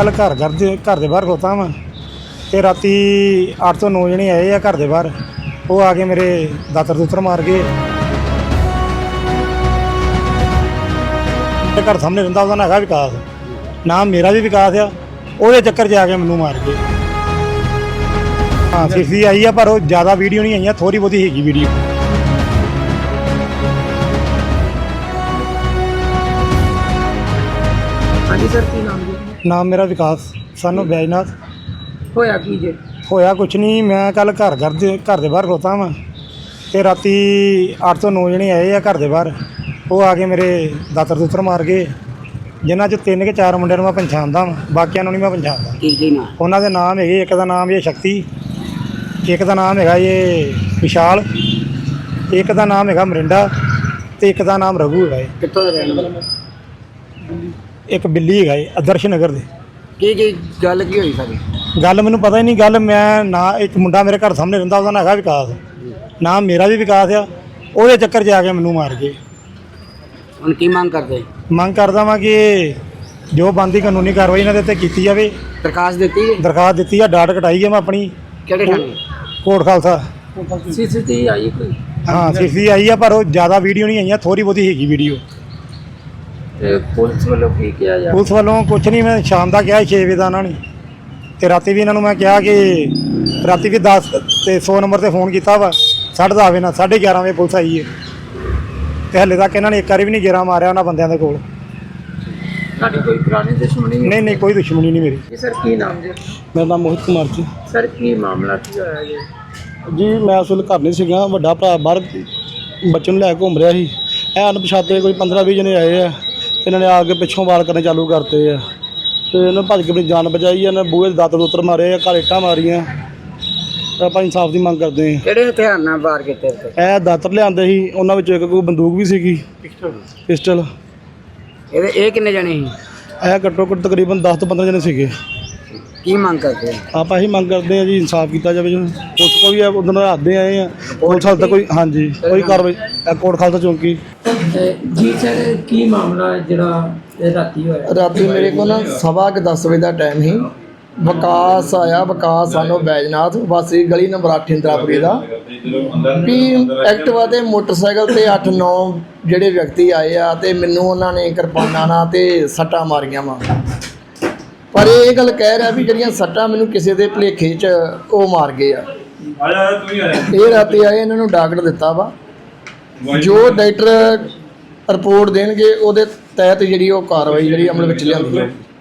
ਕੱਲ ਘਰ ਘਰ ਦੇ ਘਰ ਦੇ ਬਾਹਰ ਖੋਤਾ ਵਾਂ। ਤੇ ਰਾਤੀ 8 ਤੋਂ 9 ਜਣੇ ਆਏ ਆ ਘਰ ਦੇ ਬਾਹਰ। ਉਹ ਆ ਕੇ ਮੇਰੇ ਦਾਤਰ ਦੂਤਰ ਮਾਰ ਗਏ। ਤੇ ਘਰ ਸਾਹਮਣੇ ਰਹਿੰਦਾ ਉਹਦਾ ਨਾਂ ਹੈਗਾ ਵਿਕਾਸ। ਨਾਮ ਮੇਰਾ ਵੀ ਵਿਕਾਸ ਆ, ਉਹਦੇ ਚੱਕਰ 'ਚ ਆ ਕੇ ਮੈਨੂੰ ਮਾਰ ਗਏ। ਹਾਂ ਸੀਸੀ ਆਈ ਆ, ਪਰ ਉਹ ਜ਼ਿਆਦਾ ਵੀਡੀਓ ਨਹੀਂ ਆਈਆਂ ਥੋੜੀ ਬਹੁਤੀ ਹੈਗੀ ਵੀਡੀਓ। ਹਾਂਜੀ ਸਰ, ਕੀ ਨਾਮ ਜੀ? ਨਾਮ ਮੇਰਾ ਵਿਕਾਸ ਸਾਨੂੰ ਬੈਜਨਾਥ ਹੋਇਆ ਕੀ ਜੇ? ਹੋਇਆ ਕੁਛ ਨਹੀਂ ਮੈਂ ਕੱਲ ਘਰ ਘਰ ਦੇ ਘਰ ਦੇ ਬਾਹਰ ਖੋਤਾ ਵਾਂ ਤੇ ਰਾਤੀ 8 ਤੋਂ 9 ਜਣੇ ਆਏ ਆ ਘਰ ਦੇ ਬਾਹਰ। ਉਹ ਆ ਕੇ ਮੇਰੇ ਦਾਤਰ ਦੂਤਰ ਮਾਰ ਗਏ ਜਿਨ੍ਹਾਂ ਚ ਤਿੰਨ ਕਿ ਚਾਰ ਮੁੰਡਿਆਂ ਨੂੰ ਮੈਂ ਪਛਾਣਦਾ ਵਾਂ ਬਾਕੀਆਂ ਨੂੰ ਨਹੀਂ ਮੈਂ ਪਛਾਣਦਾ। ਕੀ ਕੀ ਨਾਮ? ਉਹਨਾਂ ਦੇ ਨਾਮ ਹੈਗੇ ਇੱਕ ਦਾ ਨਾਮ ਇਹ ਸ਼ਕਤੀ ਇੱਕ ਦਾ ਨਾਮ ਹੈਗਾ ਇਹ ਵਿਸ਼ਾਲ ਇੱਕ ਦਾ ਨਾਮ ਹੈਗਾ ਮਰਿੰਡਾ ਤੇ ਇੱਕ ਦਾ ਨਾਮ ਰਘੂ ਹੈਗਾ ਇਹ। ਕਿੱਥੋਂ ਦਾ ਰਹਿਣ ਵਾਲਾ? ਇੱਕ ਬਿੱਲੀ ਹੈਗਾ ਆਦਰਸ਼ ਨਗਰ ਦੇ। ਕੀ ਕੀ ਗੱਲ ਕੀ ਹੋਈ ਸਾਰੀ? ਗੱਲ ਮੈਨੂੰ ਪਤਾ ਹੀ ਨਹੀਂ ਗੱਲ ਮੈਂ ਨਾ ਇੱਕ ਮੁੰਡਾ ਮੇਰੇ ਘਰ ਸਾਹਮਣੇ ਰਹਿੰਦਾ ਉਹਦਾ ਨਾਂ ਹੈਗਾ ਵਿਕਾਸ। ਨਾਮ ਮੇਰਾ ਵੀ ਵਿਕਾਸ ਆ ਉਹਦੇ ਚੱਕਰ 'ਚ ਆ ਕੇ ਮੈਨੂੰ ਮਾਰ ਗਏ। ਹੁਣ ਕੀ ਮੰਗ ਕਰਦੇ? ਮੰਗ ਕਰਦਾ ਵਾਂ ਕਿ ਜੋ ਬੰਦੀ ਕਾਨੂੰਨੀ ਕਾਰਵਾਈ ਇਹਨਾਂ ਦੇ ਉੱਤੇ ਕੀਤੀ ਜਾਵੇ। ਪ੍ਰਕਾਸ਼ ਦਿੱਤੀ ਹੈ? ਦਰਖਾਸਤ ਦਿੱਤੀ ਆ ਡਾਟ ਕਟਾਈ ਹੈ ਮੈਂ ਆਪਣੀ। ਕਿਹੜੇ ਥਾਣੇ? ਕੋਟ ਖਾਲਸਾ। ਸੀਸੀਟੀ ਆਈ ਕੋਈ? ਹਾਂ ਸੀਸੀ ਆਈ ਆ ਪਰ ਉਹ ਜ਼ਿਆਦਾ ਵੀਡੀਓ ਨਹੀਂ ਆਈਆਂ ਥੋੜੀ ਬਹੁਤੀ ਹੈਗੀ ਵੀਡੀਓ। ਤੇ ਪੁਲਿਸ ਵੱਲੋਂ ਕੀ ਕਿਹਾ ਜਾ ਪੁਲਿਸ ਵੱਲੋਂ ਕੁਝ ਨਹੀਂ ਮੈਂ ਸ਼ਾਮ ਦਾ ਕਿਹਾ 6 ਵਜੇ ਦਾ ਉਹਨਾਂ ਨੇ। ਤੇ ਰਾਤੀ ਵੀ ਇਹਨਾਂ ਨੂੰ ਮੈਂ ਕਿਹਾ ਕਿ ਰਾਤੀ ਵੀ 10 ਤੇ 100 ਨੰਬਰ ਤੇ ਫੋਨ ਕੀਤਾ ਵਾ ਸਾਢੇ ਦਸ ਵਜੇ ਨਾਲ 11:30 ਵਜੇ ਪੁਲਿਸ ਆਈ ਹੈ। ਤੇ ਹਲੇ ਤੱਕ ਇਹਨਾਂ ਨੇ ਇੱਕ ਵਾਰੀ ਵੀ ਨਹੀਂ ਗੇਰਾ ਮਾਰਿਆ ਉਹਨਾਂ ਬੰਦਿਆਂ ਦੇ ਕੋਲ। ਸਾਡੀ ਕੋਈ ਪੁਰਾਣੀ ਦੁਸ਼ਮਣੀ ਨਹੀਂ? ਨਹੀਂ ਕੋਈ ਦੁਸ਼ਮਣੀ ਨਹੀਂ ਮੇਰੀ। ਜੀ ਸਰ ਕੀ ਨਾਮ ਜੀ? ਮੇਰਾ ਨਾਮ ਮੋਹਿਤ ਕੁਮਾਰ ਜੀ। ਸਰ ਕੀ ਮਾਮਲਾ ਕੀ ਹੋਇਆ ਜੀ? ਜੀ ਮੈਂ ਉਸ ਵੇਲੇ ਘਰ ਨਹੀਂ ਸੀਗਾ ਵੱਡਾ ਭਰਾ ਬਾਹਰ ਬੱਚੇ ਨੂੰ ਲੈ ਕੇ ਘੁੰਮ ਰਿਹਾ ਸੀ। ਇਹ ਅਣਪਛਾਤੇ ਕੋਈ 15 20 ਜਣੇ ਆਏ ਆ। ਇਹਨਾਂ ਨੇ ਆ ਕੇ ਪਿੱਛੋਂ ਵਾਰ ਕਰਨੇ ਚਾਲੂ ਕਰਤੇ ਆ। ਤੇ ਇਹਨਾਂ ਭੱਜ ਕੇ ਆਪਣੀ ਜਾਨ ਬਚਾਈ ਇਹਨਾਂ ਬੂਹੇ ਦੇ ਦਾਤਰ ਉਤਰ ਮਾਰੇ ਆ ਘਰ ਇੱਟਾਂ ਮਾਰੀਆਂ। ਤੇ ਆਪਾਂ ਇਨਸਾਫ ਦੀ ਮੰਗ ਕਰਦੇ ਹਾਂ ਕਿਹੜੇ ਹਥਿਆਰ ਨਾਲ ਵਾਰ ਕੀਤੇ ਤੇ ਇਹ ਦਾਤਰ ਲਿਆਂਦੇ ਸੀ ਉਹਨਾਂ ਵਿੱਚੋਂ ਇੱਕ ਕੋਈ ਬੰਦੂਕ ਵੀ ਸੀਗੀ। ਪਿਸਟਲ? ਇਹਦੇ ਇਹ ਕਿੰਨੇ ਜਣੇ ਸੀ? ਇਹ ਘੱਟੋ ਘੱਟ ਤਕਰੀਬਨ 10 ਤੋਂ 15 ਜਣੇ ਸੀਗੇ। ਕੀ ਮੰਗ ਕਰਦੇ ਆਪਾਂ ਇਹੀ ਮੰਗ ਕਰਦੇ ਹਾਂ ਜੀ ਇਨਸਾਫ ਕੀਤਾ ਜਾਵੇ ਜੀ। ਪੁਲਿਸ ਕੋ ਵੀ ਉਦੋਂ ਰਾਦੇ ਆਏ ਆ। ਪੁਲਿਸ ਹਾਲ ਤੱਕ ਕੋਈ ਹਾਂਜੀ ਕੋਈ ਕਾਰਵਾਈ ਇਹ ਕੋਟ ਖਾਲਸਾ ਚੌਂਕੀ। ਜੀ ਸਰ ਕੀ ਮਾਮਲਾ ਜਿਹੜਾ ਇਹ ਰਾਤੀ ਹੋਇਆ? ਰਾਤੀ ਮੇਰੇ ਕੋਲ ਨਾ ਸਵਾ ਕੁ 10 ਵਜੇ ਦਾ ਟਾਈਮ ਸੀ। ਵਿਕਾਸ ਆਇਆ ਵਿਕਾਸ ਸਾਨੂੰ ਬੈਜਨਾਥ ਵਾਸੀ ਗਲੀ ਨੰਬਰ 8 ਇੰਦਰਾਪੁਰੀ ਦਾ। ਵੀ ਐਕਟਿਵਾ ਤੇ ਮੋਟਰਸਾਈਕਲ ਤੇ 8-9 ਜਿਹੜੇ ਵਿਅਕਤੀ ਆਏ ਆ ਤੇ ਮੈਨੂੰ ਉਹਨਾਂ ਨੇ ਕਿਰਪਾਨਾਂ ਨਾਲ ਤੇ ਸੱਟਾਂ ਮਾਰੀਆਂ ਵਾ। ਪਰ ਇਹ ਗੱਲ ਕਹਿ ਰਿਹਾ ਵੀ ਜਿਹੜੀਆਂ ਸੱਟਾਂ ਮੈਨੂੰ ਕਿਸੇ ਦੇ ਭਲੇਖੇ 'ਚ ਉਹ ਮਾਰ ਗਏ ਆ। ਇਹ ਰਾਤੀ ਆਏ ਇਹਨਾਂ ਨੂੰ ਡਾਕਟਰ ਦਿੱਤਾ ਵਾ। ਜੋ ਡਾਕਟਰ ਰਿਪੋਰਟ ਦੇਣਗੇ ਉਹਦੇ ਤਹਿਤ ਜਿਹੜੀ ਉਹ ਕਾਰਵਾਈ ਜਿਹੜੀ ਅਮਲ ਵਿੱਚ ਲਿਆਂਦੀ ਜਾਊਗੀ।